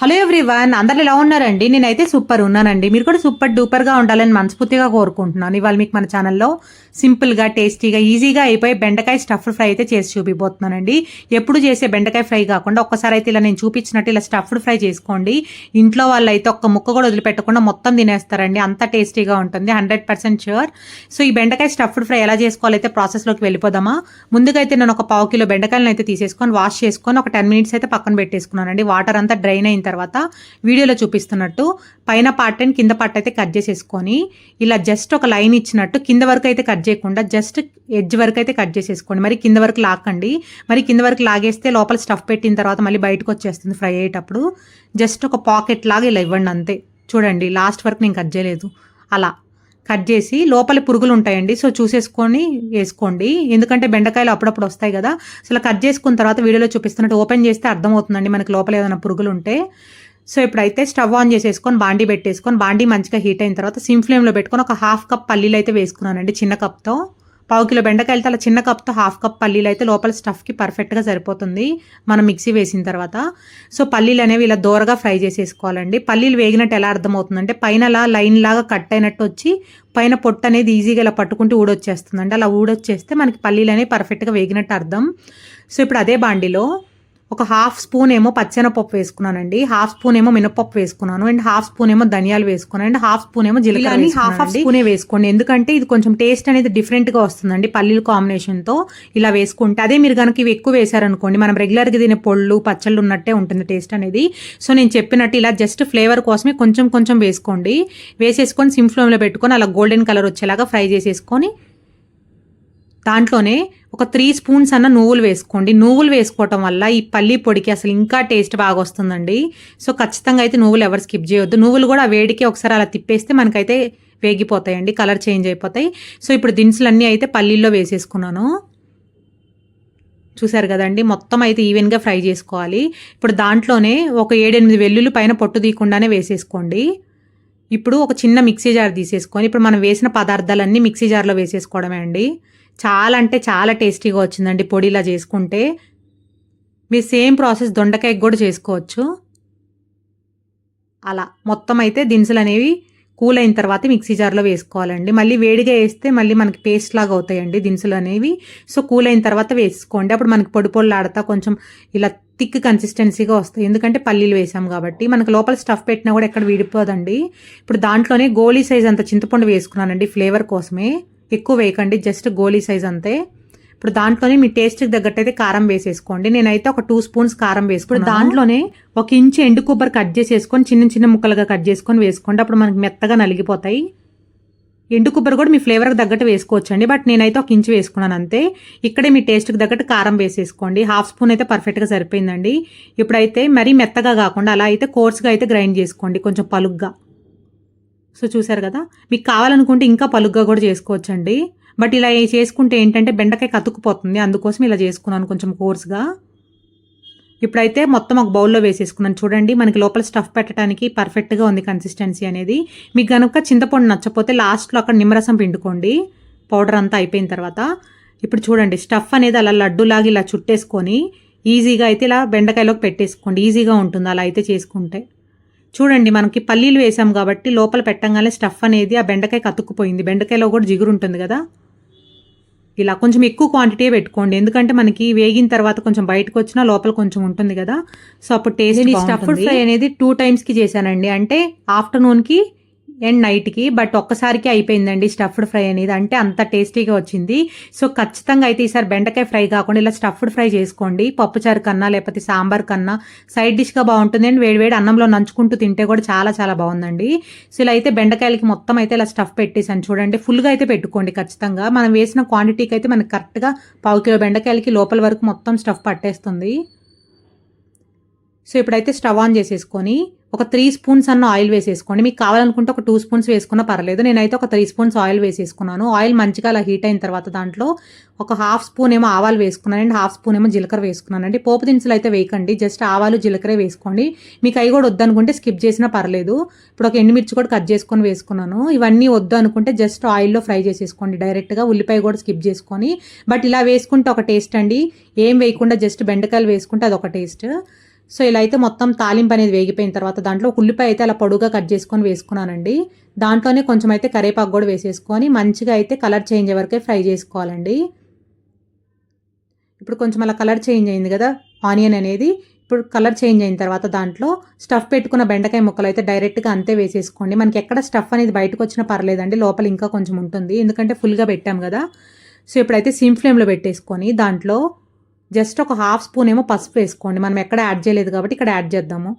Hello everyone అందరు ఎలా ఉన్నారండి? నేనైతే సూపర్ ఉన్నానండి. మీరు కూడా సూపర్ డూపర్గా ఉండాలని మనస్ఫూర్తిగా కోరుకుంటున్నాను. ఇవాళ మీకు మన ఛానల్లో సింపుల్గా టేస్టీగా ఈజీగా అయిపోయి బెండకాయ స్టఫ్డ్ ఫ్రై అయితే చేసి చూపిపోతున్నానండి ఎప్పుడు చేసే బెండకాయ ఫ్రై కాకుండా ఒక్కసారి అయితే ఇలా నేను చూపించినట్టు ఇలా స్టఫ్డ్ ఫ్రై చేసుకోండి. ఇంట్లో వాళ్ళు అయితే ఒక్క ముక్క కూడా వదిలిపెట్టకుండా మొత్తం తినేస్తారండి. అంత టేస్టీగా ఉంటుంది. హండ్రెడ్ పర్సెంట్ ష్యూర్ సో ఈ బెండకాయ స్టఫ్డ్ ఫ్రై ఎలా చేసుకోవాలైతే ప్రాసెస్లోకి వెళ్ళిపోదామా? ముందుగా అయితే నేను ఒక పావు కిలో బెండకాయలను అయితే తీసేసుకొని వాష్ చేసుకొని ఒక టెన్ మినిట్స్ అయితే పక్కన పెట్టేసుకున్నానండి. వాటర్ అంతా డ్రైన్ అయిన తర్వాత వీడియోలో చూపిస్తున్నట్టు పైన పార్ట్ అండ్ కింద పార్ట్ అయితే కట్ చేసేసుకొని ఇలా జస్ట్ ఒక లైన్ ఇచ్చినట్టు కింద వరకు అయితే కట్ చేయకుండా జస్ట్ ఎడ్జ్ వరకు అయితే కట్ చేసేసుకోండి. మరి కింద వరకు లాక్కండి. మరి కింద వరకు లాగేస్తే లోపల స్టఫ్ పెట్టిన తర్వాత మళ్ళీ బయటకు వచ్చేస్తుంది ఫ్రై అయ్యేటప్పుడు. జస్ట్ ఒక పాకెట్ లాగా ఇలా ఇవ్వండి అంతే. చూడండి లాస్ట్ వరకు నేను కట్ చేయలేదు. అలా. కట్ చేసి లోపల పురుగులు ఉంటాయండి. సో చూసేసుకొని వేసుకోండి. ఎందుకంటే బెండకాయలు అప్పుడప్పుడు వస్తాయి కదా. అసలు కట్ చేసుకున్న తర్వాత వీడియోలో చూపిస్తున్నట్టు ఓపెన్ చేస్తే అర్థమవుతుందండి మనకి లోపల ఏదైనా పురుగులు ఉంటే. సో ఇప్పుడైతే స్టవ్ ఆన్ చేసేసుకొని బాండీ పెట్టేసుకొని బాండీ మంచిగా హీట్ అయిన తర్వాత సిమ్ ఫ్లేమ్లో పెట్టుకొని ఒక హాఫ్ కప్ పల్లీలు అయితే వేసుకున్నానండి చిన్న కప్తో. పావు కిలో బెండకాయలతో అలా చిన్న కప్తో హాఫ్ కప్ పల్లీలు అయితే లోపల స్టఫ్కి పర్ఫెక్ట్గా సరిపోతుంది. మనం మిక్సీ వేసిన తర్వాత. సో పల్లీలు అనేవి ఇలా దూరగా ఫ్రై చేసేసుకోవాలండి. పల్లీలు వేగినట్టు ఎలా అర్థమవుతుందంటే పైన అలా లైన్ లాగా కట్ అయినట్టు వచ్చి పైన పొట్టు అనేది ఈజీగా ఇలా పట్టుకుంటూ ఊడొచ్చేస్తుందండి. అలా ఊడొచ్చేస్తే మనకి పల్లీలు అనేవి పర్ఫెక్ట్గా వేగినట్టు అర్థం. సో ఇప్పుడు అదే బాండిలో ఒక హాఫ్ స్పూన్ ఏమో పచ్చెనపప్పు వేసుకున్నానండి హాఫ్ స్పూన్ ఏమో మినపప్పు వేసుకున్నాను అండ్ హాఫ్ స్పూన్ ఏమో ధనియాలు వేసుకున్నాను అండ్ హాఫ్ స్పూన్ ఏమో జీలకర్ర హాఫ్ హాఫ్ స్పూనే వేసుకోండి. ఎందుకంటే ఇది కొంచెం టేస్ట్ అనేది డిఫరెంట్గా వస్తుందండి పల్లీల కాంబినేషన్తో ఇలా వేసుకుంటే. అదే మీరు కనుక ఇవి ఎక్కువ వేసారనుకోండి మనం రెగ్యులర్గా తినే పొళ్ళు పచ్చళ్ళు ఉన్నట్టే ఉంటుంది టేస్ట్ అనేది. సో నేను చెప్పినట్టు ఇలా జస్ట్ ఫ్లేవర్ కోసమే కొంచెం కొంచెం వేసుకోండి. వేసేసుకొని సిమ్ ఫ్లేమ్లో పెట్టుకొని అలా గోల్డెన్ కలర్ వచ్చేలాగా ఫ్రై చేసేసుకొని దాంట్లోనే ఒక త్రీ స్పూన్స్ అన్న నువ్వులు వేసుకోండి. నువ్వులు వేసుకోవటం వల్ల ఈ పల్లి పొడికి అసలు ఇంకా టేస్ట్ బాగా వస్తుందండి. సో ఖచ్చితంగా అయితే నువ్వులు ఎవరు స్కిప్ చేయొద్దు. నువ్వులు కూడా వేడికి ఒకసారి అలా తిప్పేస్తే మనకైతే వేగిపోతాయండి. కలర్ చేంజ్ అయిపోతాయి. సో ఇప్పుడు దినుసులన్నీ అయితే పల్లీల్లో వేసేసుకున్నాను. చూసారు కదండి? మొత్తం అయితే ఈవెన్గా ఫ్రై చేసుకోవాలి. ఇప్పుడు దాంట్లోనే ఒక ఏడెనిమిది వెల్లుల్లి పైన పొట్టు తీయకుండానే వేసేసుకోండి. ఇప్పుడు ఒక చిన్న మిక్సీ జార్ తీసేసుకొని ఇప్పుడు మనం వేసిన పదార్థాలన్నీ మిక్సీ జార్లో వేసేసుకోవడమే అండి. చాలా అంటే చాలా టేస్టీగా వచ్చిందండి పొడిలా చేసుకుంటే. మీరు సేమ్ ప్రాసెస్ దొండకాయకి కూడా చేసుకోవచ్చు. అలా మొత్తం అయితే దినుసులు అనేవి కూల్ అయిన తర్వాత మిక్సీ జార్లో వేసుకోవాలండి. మళ్ళీ వేడిగా వేస్తే మళ్ళీ మనకి పేస్ట్ లాగా అవుతాయండి దినుసులు అనేవి. సో కూల్ అయిన తర్వాత వేసుకోండి. అప్పుడు మనకి పొడి పొడి ఆడతా కొంచెం ఇలా థిక్ కన్సిస్టెన్సీగా వస్తాయి. ఎందుకంటే పల్లీలు వేసాం కాబట్టి మనకు లోపల స్టఫ్ పెట్టినా కూడా ఎక్కడ విడిపోదండి. ఇప్పుడు దాంట్లోనే గోళీ సైజ్ అంత చింతపండు వేసుకున్నానండి ఫ్లేవర్ కోసమే. ఎక్కువ వేయకండి జస్ట్ గోలీ సైజ్ అంతే. ఇప్పుడు దాంట్లోనే మీ టేస్ట్కి తగ్గట్టు అయితే కారం వేసేసుకోండి. నేనైతే ఒక టూ స్పూన్స్ కారం వేసుకుని దాంట్లోనే ఒక ఇంచు ఎండు కొబ్బరి కట్ చేసేసుకొని చిన్న చిన్న ముక్కలుగా కట్ చేసుకొని వేసుకోండి. అప్పుడు మనకి మెత్తగా నలిగిపోతాయి. ఎండు కొబ్బరి కూడా మీ ఫ్లేవర్కి తగ్గట్టు వేసుకోవచ్చండి. బట్ నేనైతే ఒక ఇంచు వేసుకున్నాను అంతే. ఇక్కడే మీ టేస్ట్కి తగ్గట్టు కారం వేసేసుకోండి. హాఫ్ స్పూన్ అయితే పర్ఫెక్ట్గా సరిపోయిందండి. ఇప్పుడైతే మరీ మెత్తగా కాకుండా అలా అయితే కోర్స్గా అయితే గ్రైండ్ చేసుకోండి కొంచెం పలుగ్గా. సో చూసారు కదా? మీకు కావాలనుకుంటే ఇంకా పలుగ్గా కూడా చేసుకోవచ్చండి. బట్ ఇలా చేసుకుంటే ఏంటంటే బెండకాయ కతుక్కుపోతుంది. అందుకోసం ఇలా చేసుకున్నాను కొంచెం కోర్స్గా ఇప్పుడైతే మొత్తం ఒక బౌల్లో వేసేసుకున్నాను. చూడండి మనకి లోపల స్టఫ్ పెట్టడానికి పర్ఫెక్ట్గా ఉంది కన్సిస్టెన్సీ అనేది. మీకు కనుక చింతపండు నచ్చపోతే లాస్ట్లో అక్కడ నిమ్మరసం పిండుకోండి. పౌడర్ అంతా అయిపోయిన తర్వాత. ఇప్పుడు చూడండి స్టఫ్ అనేది అలా లడ్డూలాగా ఇలా చుట్టేసుకొని ఈజీగా అయితే ఇలా బెండకాయలోకి పెట్టేసుకోండి. ఈజీగా ఉంటుంది అలా అయితే చేసుకుంటే. చూడండి మనకి పల్లీలు వేసాం కాబట్టి లోపల పెట్టంగానే స్టఫ్ అనేది ఆ బెండకాయ కతుక్కుపోయింది. బెండకాయలో కూడా జిగురు ఉంటుంది కదా. ఇలా కొంచెం ఎక్కువ క్వాంటిటీ పెట్టుకోండి. ఎందుకంటే మనకి వేగిన తర్వాత కొంచెం బయటకు వచ్చినా లోపల కొంచెం ఉంటుంది కదా. సో అప్పుడు టేస్ట్ స్టఫ్డ్ ఫ్రై అనేది టూ టైమ్స్కి చేశానండి. అంటే ఆఫ్టర్నూన్కి అండ్ నైట్కి బట్ ఒక్కసారికి అయిపోయిందండి స్టఫ్డ్ ఫ్రై అనేది. అంటే అంత టేస్టీగా వచ్చింది. సో ఖచ్చితంగా అయితే ఈసారి బెండకాయ ఫ్రై కాకుండా ఇలా స్టఫ్డ్ ఫ్రై చేసుకోండి. పప్పుచారు కన్నా లేకపోతే సాంబార్ కన్నా. సైడ్ డిష్గా బాగుంటుంది. అండ్ వేడివేడి అన్నంలో నంచుకుంటూ తింటే కూడా చాలా చాలా బాగుందండి. సో ఇలా అయితే బెండకాయలకి మొత్తం అయితే ఇలా స్టఫ్ పెట్టేసాను చూడండి ఫుల్గా అయితే పెట్టుకోండి ఖచ్చితంగా. మనం వేసిన క్వాంటిటీకి అయితే మనకి కరెక్ట్గా పావు కిలో బెండకాయలకి లోపల వరకు మొత్తం స్టఫ్ పట్టేస్తుంది. సో ఇప్పుడైతే స్టవ్ ఆన్ చేసేసుకొని ఒక త్రీ స్పూన్స్ అన్న ఆయిల్ వేసేసుకోండి. మీకు కావాలనుకుంటే ఒక టూ స్పూన్స్ వేసుకున్నా పర్లేదు. నేనైతే ఒక త్రీ స్పూన్స్ ఆయిల్ వేసేసుకున్నాను. ఆయిల్ మంచిగా అలా హీట్ అయిన తర్వాత దాంట్లో ఒక హాఫ్ స్పూన్ ఏమో ఆవాలు వేసుకున్నాను. అండ్ హాఫ్ స్పూన్ ఏమో జీలకర్ర వేసుకున్నానండి పోపు దినుసులు అయితే వేయకండి. జస్ట్ ఆవాలు జీలకర్ర వేసుకోండి. మీకు అవి కూడా వద్దనుకుంటే స్కిప్ చేసినా పర్లేదు. ఇప్పుడు ఒక ఎండుమిర్చి కూడా కట్ చేసుకొని వేసుకున్నాను. ఇవన్నీ వద్దు అనుకుంటే జస్ట్ ఆయిల్లో ఫ్రై చేసేసుకోండి. డైరెక్ట్గా ఉల్లిపాయ కూడా స్కిప్ చేసుకొని. బట్ ఇలా వేసుకుంటే ఒక టేస్ట్ అండి. ఏం వేయకుండా జస్ట్ బెండకాయలు వేసుకుంటే అదొక టేస్ట్ సో ఇలా అయితే మొత్తం తాలింపు అనేది వేగిపోయిన తర్వాత దాంట్లో ఒక ఉల్లిపాయ అయితే అలా పొడుగా కట్ చేసుకొని వేసుకున్నానండి. దాంట్లోనే కొంచెం అయితే కరేపాకు కూడా వేసేసుకొని మంచిగా అయితే కలర్ చేంజ్ అయ్యే వరకే ఫ్రై చేసుకోవాలండి. ఇప్పుడు కొంచెం అలా కలర్ చేంజ్ అయింది కదా ఆనియన్ అనేది. ఇప్పుడు కలర్ చేంజ్ అయిన తర్వాత దాంట్లో స్టఫ్ పెట్టుకున్న బెండకాయ ముక్కలు అయితే డైరెక్ట్గా అంతే వేసేసుకోండి. మనకి ఎక్కడ స్టఫ్ అనేది బయటకు వచ్చినా పర్లేదండి లోపల ఇంకా కొంచెం ఉంటుంది. ఎందుకంటే ఫుల్గా పెట్టాం కదా. సో ఇప్పుడైతే సిమ్ ఫ్లేమ్లో పెట్టేసుకొని దాంట్లో జస్ట్ ఒక హాఫ్ స్పూన్ ఏమో పసుపు వేసుకోండి. మనం ఎక్కడ యాడ్ చేయలేదు కాబట్టి ఇక్కడ యాడ్ చేద్దాము.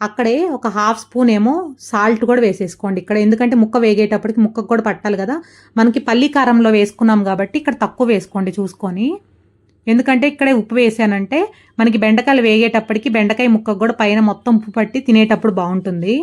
అక్కడే ఒక హాఫ్ స్పూన్ ఏమో సాల్ట్ కూడా వేసేసుకోండి. ఇక్కడ ఎందుకంటే ముక్క వేగేటప్పటికి ముక్కకు కూడా పట్టాలి కదా. మనకి పల్లి కారంలో వేసుకున్నాం కాబట్టి ఇక్కడ తక్కువ వేసుకోండి చూసుకొని. ఎందుకంటే ఇక్కడే ఉప్పు వేసానంటే మనకి బెండకాయలు వేగేటప్పటికి బెండకాయ ముక్కకు కూడా పైన మొత్తం ఉప్పు పట్టి తినేటప్పుడు బాగుంటుంది.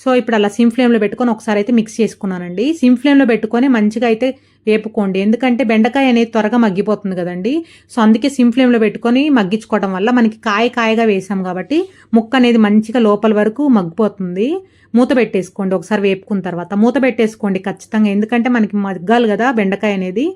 సో ఇప్పుడు అలా సిమ్ ఫ్లేమ్లో పెట్టుకొని ఒకసారి అయితే మిక్స్ చేసుకున్నానండి. సిమ్ ఫ్లేమ్లో పెట్టుకొని మంచిగా అయితే వేపుకోండి. ఎందుకంటే బెండకాయ అనేది త్వరగా మగ్గిపోతుంది కదండి. సో అందుకే సిమ్ ఫ్లేమ్లో పెట్టుకొని మగ్గించుకోవడం వల్ల మనకి కాయ కాయగా వేసాం కాబట్టి ముక్క అనేది మంచిగా లోపల వరకు మగ్గిపోతుంది. మూత పెట్టేసుకోండి ఒకసారి వేపుకున్న తర్వాత. మూత పెట్టేసుకోండి ఖచ్చితంగా. ఎందుకంటే మనకి మగ్గాలి కదా బెండకాయ అనేది.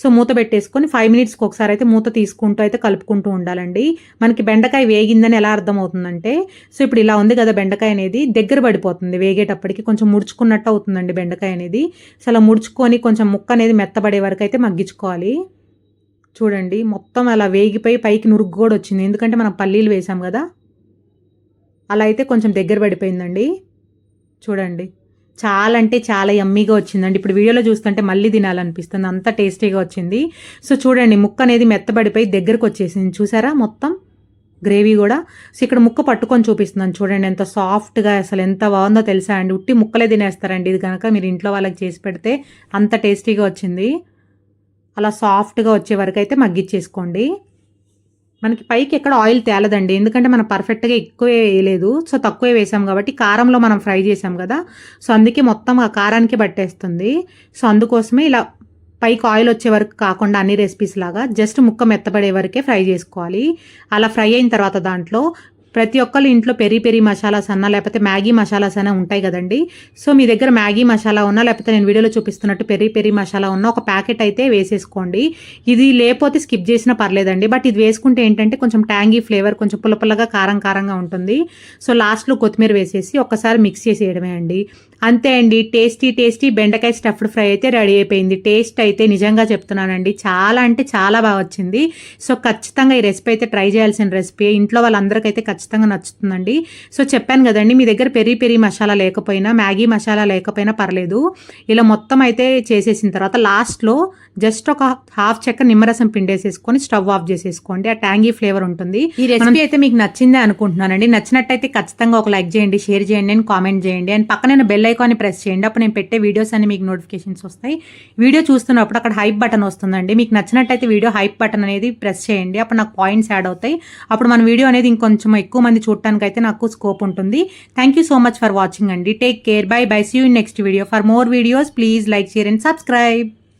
సో మూత పెట్టేసుకొని ఫైవ్ మినిట్స్కి ఒకసారి అయితే మూత తీసుకుంటూ అయితే కలుపుకుంటూ ఉండాలండి. మనకి బెండకాయ వేగిందని ఎలా అర్థమవుతుందంటే సో ఇప్పుడు ఇలా ఉంది కదా బెండకాయ అనేది దగ్గర పడిపోతుంది వేగేటప్పటికి కొంచెం ముడుచుకున్నట్టు అవుతుందండి బెండకాయ అనేది. సో అలా ముడుచుకొని కొంచెం ముక్క అనేది మెత్తబడే వరకు అయితే మగ్గించుకోవాలి. చూడండి మొత్తం అలా వేగిపోయి పైకి నురుగు కూడా వచ్చింది. ఎందుకంటే మనం పల్లీలు వేసాం కదా అలా అయితే కొంచెం దగ్గర పడిపోయిందండి. చూడండి. చాలా అంటే చాలా యమ్మీగా వచ్చిందండి. ఇప్పుడు వీడియోలో చూస్తుంటే మళ్ళీ తినాలనిపిస్తుంది. అంత టేస్టీగా వచ్చింది. సో చూడండి ముక్క అనేది మెత్తబడిపోయి దగ్గరకు వచ్చేసింది. చూసారా మొత్తం? గ్రేవీ కూడా. సో ఇక్కడ ముక్క పట్టుకొని చూపిస్తున్నాను చూడండి ఎంత సాఫ్ట్గా అసలు ఎంత బాగుందో తెలుసా అండి. ఉట్టి ముక్కలే తినేస్తారండి. ఇది కనుక మీరు ఇంట్లో వాళ్ళకి చేసి పెడితే అంత టేస్టీగా వచ్చింది. అలా సాఫ్ట్గా వచ్చే వరకు అయితే మగ్గిచ్చేసుకోండి. మనకి పైకి ఎక్కడ ఆయిల్ తేలదండి. ఎందుకంటే మనం పర్ఫెక్ట్గా ఎక్కువే వేయలేదు. సో తక్కువే వేసాం కాబట్టి కారంలో మనం ఫ్రై చేసాం కదా. సో అందుకే మొత్తం ఆ కారానికి పట్టేస్తుంది. సో అందుకోసమే ఇలా పైకి ఆయిల్ వచ్చే వరకు కాకుండా అన్ని రెసిపీస్ లాగా జస్ట్ ముక్క మెత్తబడే వరకే ఫ్రై చేసుకోవాలి. అలా ఫ్రై అయిన తర్వాత దాంట్లో ప్రతి ఒక్కళ్ళు ఇంట్లో పెరి పెరి మసాలాస్ అన్నా లేకపోతే మ్యాగీ మసాలాస్ అన్నా ఉంటాయి కదండి. సో మీ దగ్గర మ్యాగీ మసాలా ఉన్నా లేకపోతే నేను వీడియోలో చూపిస్తున్నట్టు పెరి పెరి మసాలా ఉన్న ఒక ప్యాకెట్ అయితే వేసేసుకోండి. ఇది లేకపోతే స్కిప్ చేసినా పర్లేదండి. బట్ ఇది వేసుకుంటే ఏంటంటే కొంచెం ట్యాంగీ ఫ్లేవర్ కొంచెం పుల్లపుల్లగా కారం కారంగా ఉంటుంది. సో లాస్ట్లో కొత్తిమీర వేసేసి ఒక్కసారి మిక్స్ చేసేయడమే అండి. అంతే అండి టేస్టీ టేస్టీ బెండకాయ స్టఫ్డ్ ఫ్రై అయితే రెడీ అయిపోయింది. టేస్ట్ అయితే నిజంగా చెప్తున్నానండి. చాలా అంటే చాలా బాగా వచ్చింది. సో ఖచ్చితంగా ఈ రెసిపీ అయితే ట్రై చేయాల్సిన రెసిపీ. ఇంట్లో వాళ్ళందరికైతే ఖచ్చితంగా నచ్చుతుందండి. సో చెప్పాను కదండి మీ దగ్గర పెరి పెరి మసాలా లేకపోయినా మ్యాగీ మసాలా లేకపోయినా పర్లేదు. ఇలా మొత్తం అయితే చేసేసిన తర్వాత లాస్ట్లో జస్ట్ ఒక హాఫ్ చెక్క నిమ్మరసం పిండేసేసుకొని స్టవ్ ఆఫ్ చేసేసుకోండి. ఆ ట్యాంగీ ఫ్లేవర్ ఉంటుంది. ఈ రెసిపీ అయితే మీకు నచ్చిందే అనుకుంటున్నానండి. నచ్చినట్టయితే ఖచ్చితంగా ఒక లైక్ చేయండి షేర్ చేయండి అండ్ కామెంట్ చేయండి. అండ్ పక్కన బెల్ ఐకాన్ ప్రెస్ చేయండి. అప్పుడు నేను పెట్టే వీడియోస్ అన్ని మీకు నోటిఫికేషన్స్ వస్తాయి. వీడియో చూస్తున్నప్పుడు అక్కడ హైప్ బటన్ వస్తుందండి. మీకు నచ్చినట్టయితే వీడియో హైప్ బటన్ అనేది ప్రెస్ చేయండి. అప్పుడు నాకు పాయింట్స్ యాడ్ అవుతాయి. అప్పుడు మన వీడియో అనేది ఇంకొంచెం ఎక్కువ మంది చూడటానికి అయితే నాకు స్కోప్ ఉంటుంది. Thank you so much for watching అండి. Take care bye bye see you next video for more videos please like share and subscribe